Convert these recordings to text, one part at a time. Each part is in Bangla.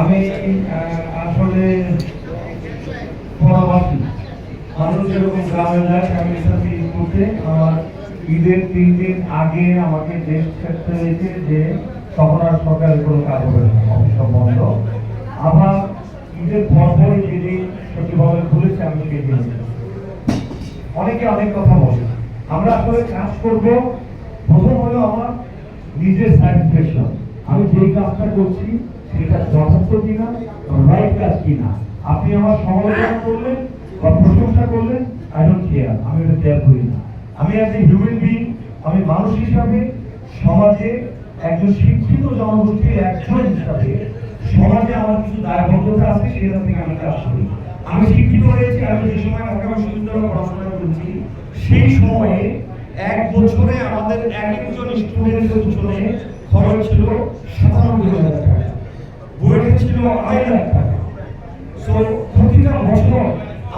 আমি আসলে মানুষ যেরকম গ্রামে যায় সাথে করতে আমার ঈদের তিন দিন আগে আমাকে দেশ ছাড়তে হয়েছে যে তখন আর সরকারের কোনো কাজ হবে না বন্ধ। আবার ঈদের পরপরই যেদিন সচিবালয় খুলেছে, আমি সেই দিন অনেকে অনেক কথা বলে। আমরা আসলে কাজ করব, প্রথম হলো আমার নিজের স্যাটিসফ্যাকশন আমি যেই কাজটা করছি সেটা যথার্থ কিনা রাইট কাজ কিনা? আপনি আমার সমালোচনা করলেন বা প্রশংসা করলেন আই ডোন্ট কেয়ার আমি এটা কেয়ার করি না। আমি অ্যাজ এ হিউম্যান বিং আমি মানুষ হিসাবে, সমাজে একজন শিক্ষিত জনগোষ্ঠীর একজন হিসাবে, সমাজে আমার কিছু দায়বদ্ধতা আছে, সেটা থেকে আমি কাজ করি আমি শিক্ষিত হয়েছি, আমি যে সময় ঢাকা বিশ্ববিদ্যালয়ে পড়াশোনা করেছি, সেই সময়ে এক বছরে আমাদের এক একজন স্টুডেন্টের পিছনে খরচ ছিল সাতানব্বই হাজার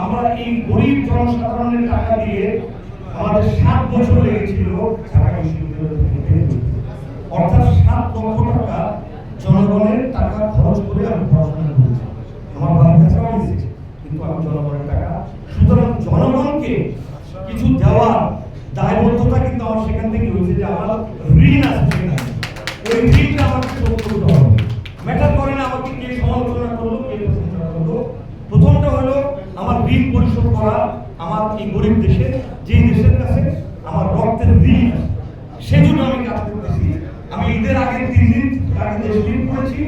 আমরা গরিব জনসাধারণের টাকা দিয়ে আমাদের অর্থাৎ সাত লক্ষ টাকা জনগণের টাকা খরচ করে আমি পড়াশোনা আমার বাবার কাছে কিন্তু আমি জনগণের টাকা। সুতরাং জনগণকে কিছু দেওয়ার দায়বদ্ধতা কিন্তু আমার সেখান থেকে হয়েছে যে আমার ঋণ আছে সেখানে। ওই ঋণটা আমাকে ঋণ পরিশোধ করা আমার এই গরিব দেশে যে দেশের কাছে আমার রক্তের ঋণ সেজন্য আমি কাজ করতেছি। আমি ঈদের আগে তিন দিন তাকে দেশ ঋণ করেছি,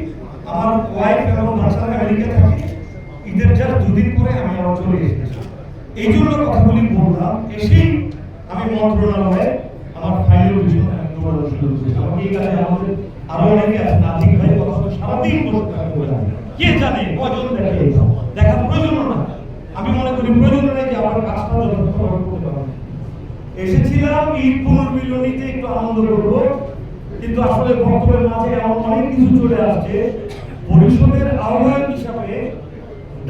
আমার ওয়াইফ এবং বাচ্চারা আমেরিকা থাকে ঈদের জাস্ট দুদিন পরে আমি আবার চলে এসেছি। এই জন্য কথাগুলি বললাম, এসেই আমি মন্ত্রণালয়ে আমার ফাইলের পিছনে আমি কে জানে, কজন দেখে? দেখার প্রয়োজন আমি মনে করি প্রয়োজন নেই যে আমার কাজটা যথাযথভাবে করতে পারব এসেছিলাম ঈদ পুনর্মিলনীতে একটু আনন্দ করব, কিন্তু আসলে বক্তব্যের মাঝে এমন অনেক কিছু চলে আসছে। পরিষদের আহ্বায়ক হিসাবে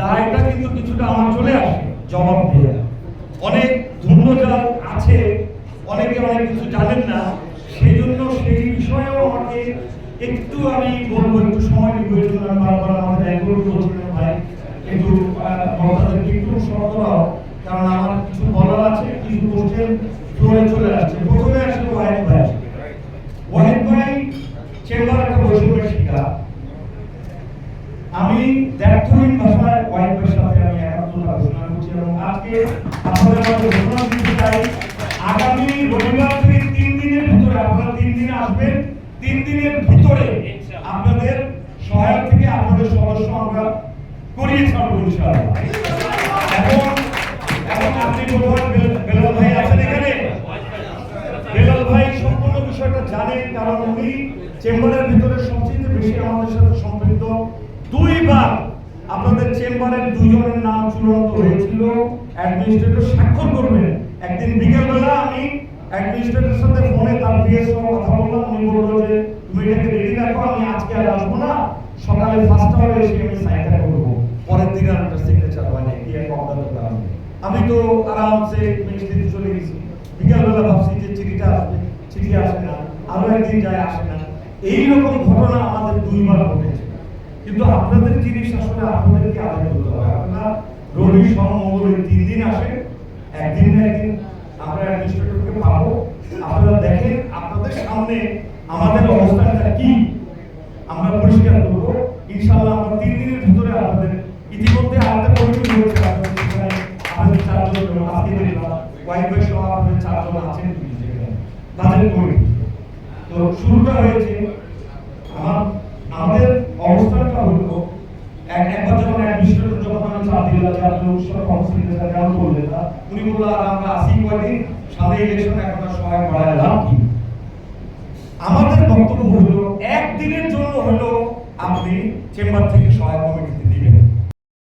দায়টা কিন্তু কিছুটা আমার চলে আসে, জবাব দিয়ে। অনেক ধন্যবাদ আছে, অনেকে অনেক কিছু জানেন না সেই জন্য সেই বিষয়েও আমাকে একটু আমি বলব, একটু সময় নিব, এই বারবার আমাদের ভাই। একটু বক্তাদেরকে একটু সময় দাও কারণ আমার কিছু বলার আছে, কিছু কোশ্চেন ফ্লোরে চলে আসছে। প্রথমে আসলে ওয়াহিদ ভাই। ওয়াহিদ ভাই চেম্বার একটা বৈষম্যের শিকার। আমি দ্ব্যর্থহীন ভাষায় ওয়াহিদ ভাইয়ের সাথে আমি একাত্মতা ঘোষণা করছি এবং আজকে আপনাদের মাঝে ঘোষণা দিতে চাই, আগামী রবিবার থেকে তিন দিনের ভিতরে আপনারা তিন দিনে আসবেন, তিন দিনের ভিতরে আপনাদের সহায়ক থেকে আপনাদের সদস্য আমরা চেম্বারের ভিতরে সবচেয়ে বেশি আমাদের সাথে সম্পৃক্ত। দুইবার আপনাদের চেম্বারের দুজনের নাম চূড়ান্ত হয়েছিল। অ্যাডমিনিস্ট্রেটর স্বাক্ষর করবেন। একদিন বিকেলবেলা আমি অ্যাডমিনিস্ট্রেটরের সাথে ফোনে তার কথা বললাম। রেডি রাখো, আমি আজকে আর আসব না। সকালে ফার্স্ট আওয়ারে এসে আমি সাইনটা করব। পরের দিন আর একটা সিগনেচার হয় না কি এক অজ্ঞাত কারণে আমি তো আরামসে মিষ্টিতে চলে গেছি। বিকালবেলা ভাবছি যে চিঠিটা আসবে, চিঠি আসে না, আরও একদিন যায় আসে না। এইরকম ঘটনা আমাদের দুইবার ঘটেছে। কিন্তু আপনাদের জিনিস আসলে আপনাদেরকে আদায় করতে হবে? আপনারা রবি সোম মঙ্গল এই তিন দিন আসে, একদিন না একদিন। আমরা অ্যাডমিনিস্ট্রেটরকে পাবো। আপনারা দেখেন, আপনাদের সামনে আমাদের অবস্থানটা কি? আমরা পরিষ্কার করব। ওয়াইফের চারজন আছেন তাদের কমিটি তো শুরুটা হয়েছে, আমার আমাদের অবস্থানটা হলো না আমরা লাভ কি আমাদের বক্তব্য হলো, একদিনের জন্য হলো আপনি চেম্বার থেকে সহায়ক কমিটিতে